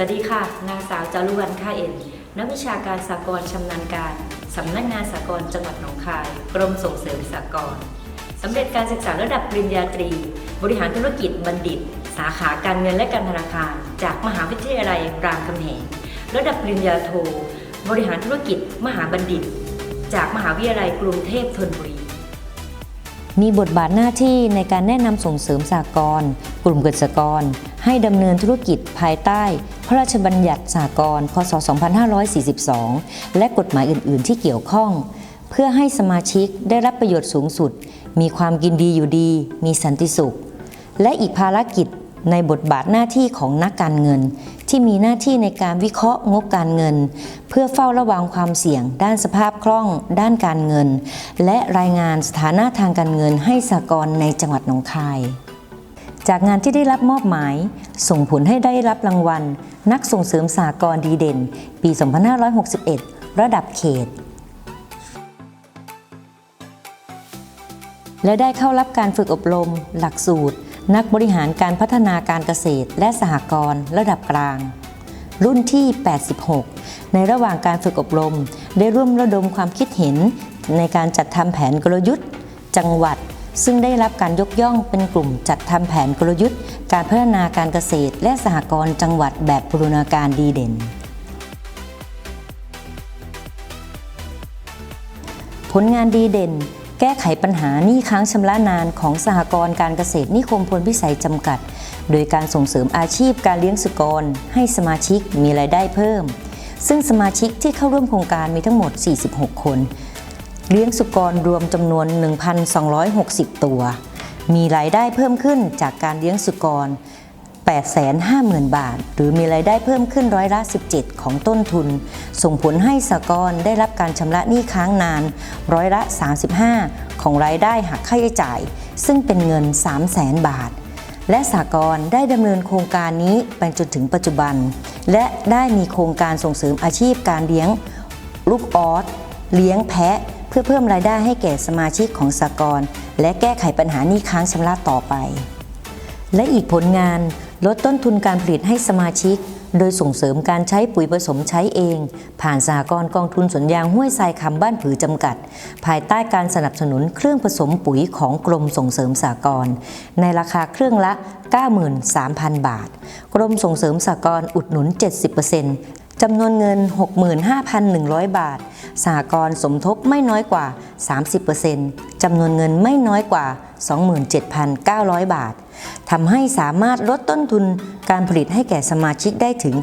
สวัสดีค่ะ นางสาวจารุวรรณค่าเอ็น นักวิชาการสากลชำนาญการสำนักงานสากลจังหวัดหนองคาย กรมส่งเสริมสากลสำเร็จการศึกษาระดับปริญญาตรี บริหารธุรกิจบัณฑิต สาขาการเงินและการธนาคาร จากมหาวิทยาลัยรามคำแหงระดับปริญญาโท บริหารธุรกิจมหาบัณฑิต จากมหาวิทยาลัยกรุงเทพธนบุรี มีบทบาทหน้าที่ในการแนะนำส่งเสริมสากลกลุ่มเกษตรกร ให้ดำเนินธุรกิจภายใต้ พระราชบัญญัติสากลพศ 2542 และกฎหมายอื่น ๆ ที่เกี่ยวข้อง เพื่อให้สมาชิกได้รับประโยชน์สูงสุด มีความกินดีอยู่ดี มีสันติสุข และอีกภารกิจในบทบาทหน้าที่ของนักการเงิน ที่มีหน้าที่ในการวิเคราะห์งบการเงิน เพื่อเฝ้าระวังความเสี่ยง ด้านสภาพคล่อง ด้านการเงิน และรายงานสถานะทางการเงินให้สากลในจังหวัดหนองคาย จากงานที่ได้รับมอบหมาย ส่งผลให้ได้รับรางวัล นักส่งเสริมสากลดีเด่น ปี 2561 ระดับเขตและได้เข้ารับการฝึกอบรม หลักสูตร นักบริหารการพัฒนาการเกษตรและสหกรณ์ระดับกลาง รุ่นที่ 86 ในระหว่างการฝึกอบรม ได้ร่วมระดมความคิดเห็น ในการจัดทำแผนกลยุทธ์ จังหวัด ซึ่งได้รับการยกย่องเป็นกลุ่มจัดทำแผนกลยุทธ์ การพัฒนาการเกษตร และสหกรณ์จังหวัดแบบบูรณาการดีเด่น ผลงานดีเด่น แก้ไขปัญหาหนี้ค้างชำระนานของสหกรณ์การเกษตรนิคมพลพิสัยจำกัด โดยการส่งเสริมอาชีพการเลี้ยงสุกร ให้สมาชิกมีรายได้เพิ่ม ซึ่งสมาชิกที่เข้าร่วมโครงการมีทั้งหมด 46 คน เลี้ยงสุกรรวมจำนวน 1,260 ตัว มีรายได้เพิ่มขึ้นจากการเลี้ยงสุกร 850,000 บาท หรือมีรายได้เพิ่มขึ้นร้อยละ 17 ของต้นทุน ส่งผลให้สหกรณ์ได้รับการชำระหนี้ค้างนาน ร้อยละ 35 ของรายได้หักค่าใช้จ่าย ซึ่งเป็นเงิน 300,000 บาท และสหกรณ์ได้ดำเนินโครงการนี้ไปจนถึงปัจจุบัน และได้มีโครงการส่งเสริมอาชีพการเลี้ยงลูกออสเลี้ยงแพะเพื่อเพิ่มรายได้ให้แก่สมาชิกของสหกรณ์และแก้ไขปัญหาหนี้ค้างชำระต่อไป และอีกผลงานลดต้นทุนการผลิตให้สมาชิก โดยส่งเสริมการใช้ปุ๋ยผสมใช้เอง ผ่านสหกรณ์กองทุนสวนยางห้วยทรายคำบ้านผือจำกัด ภายใต้การสนับสนุนเครื่องผสมปุ๋ยของกรมส่งเสริมสหกรณ์ในราคาเครื่องละ 93,000 บาท กรมส่งเสริมสหกรณ์อุดหนุน 70% จำนวนเงิน 65,100 บาท สหกรณ์สมทบไม่น้อยกว่า 30%จำนวนเงินไม่น้อยกว่า 27,900 บาท ทำให้สามารถลดต้นทุนการผลิตให้แก่สมาชิกได้ถึง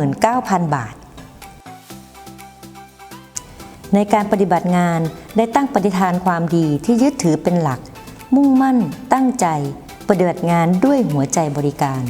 99,000 บาท ในการปฏิบัติงานได้ตั้งปฏิฐานความดีที่ยึดถือเป็นหลัก มุ่งมั่น ตั้งใจ ปฏิบัติงานด้วยหัวใจบริการ